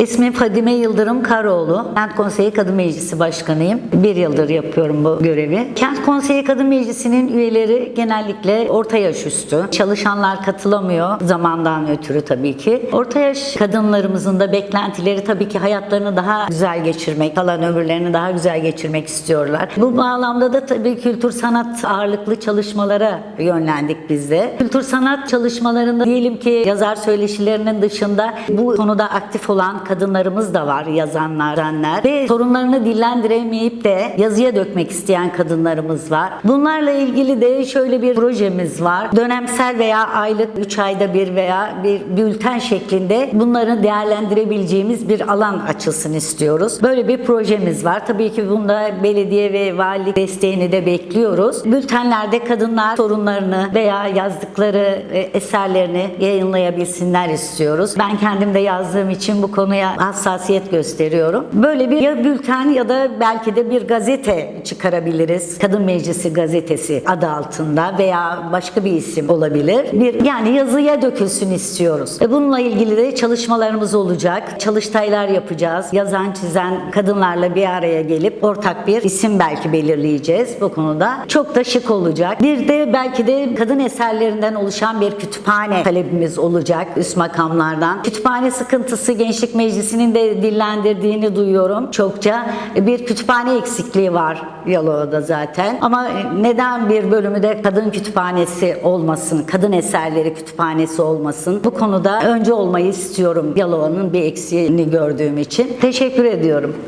İsmim Fadime Yıldırım Karoğlu. Kent Konseyi Kadın Meclisi Başkanıyım. Bir yıldır yapıyorum bu görevi. Kent Konseyi Kadın Meclisi'nin üyeleri genellikle orta yaş üstü. Çalışanlar katılamıyor zamandan ötürü tabii ki. Orta yaş kadınlarımızın da beklentileri tabii ki hayatlarını daha güzel geçirmek, kalan ömürlerini daha güzel geçirmek istiyorlar. Bu bağlamda da tabii kültür sanat ağırlıklı çalışmalara yönlendik biz de. Kültür sanat çalışmalarında diyelim ki yazar söyleşilerinin dışında bu konuda aktif olan kadınlarımız da var, yazanlar, yazanlar ve sorunlarını dillendiremeyip de yazıya dökmek isteyen kadınlarımız var. Bunlarla ilgili de şöyle bir projemiz var. Dönemsel veya aylık 3 ayda bir veya bir bülten şeklinde bunları değerlendirebileceğimiz bir alan açılsın istiyoruz. Böyle bir projemiz var. Tabii ki bunda belediye ve valilik desteğini de bekliyoruz. Bültenlerde kadınlar sorunlarını veya yazdıkları e, eserlerini yayınlayabilsinler istiyoruz. Ben kendim de yazdığım için bu konuya hassasiyet gösteriyorum. Böyle bir ya bülten ya da belki de bir gazete çıkarabiliriz. Kadın Meclisi gazetesi adı altında veya başka bir isim olabilir. Bir yani yazıya dökülsün istiyoruz. E bununla ilgili de çalışmalarımız olacak. Çalıştaylar yapacağız. Yazan çizen kadınlarla bir araya gelip ortak bir isim belki belirleyeceğiz bu konuda. Çok da şık olacak. Bir de belki de kadın eserlerinden oluşan bir kütüphane talebimiz olacak üst makamlardan. Kütüphane sıkıntısı Gençlik Meclisi'nin de dillendirdiğini duyuyorum çokça. Bir kütüphane eksikliği var Yalova'da zaten. Ama neden bir bölümü de kadın kütüphanesi olmasın, kadın eserleri kütüphanesi olmasın? Bu konuda önce olmayı istiyorum Yalova'nın bir eksiğini gördüğüm için. Teşekkür ediyorum.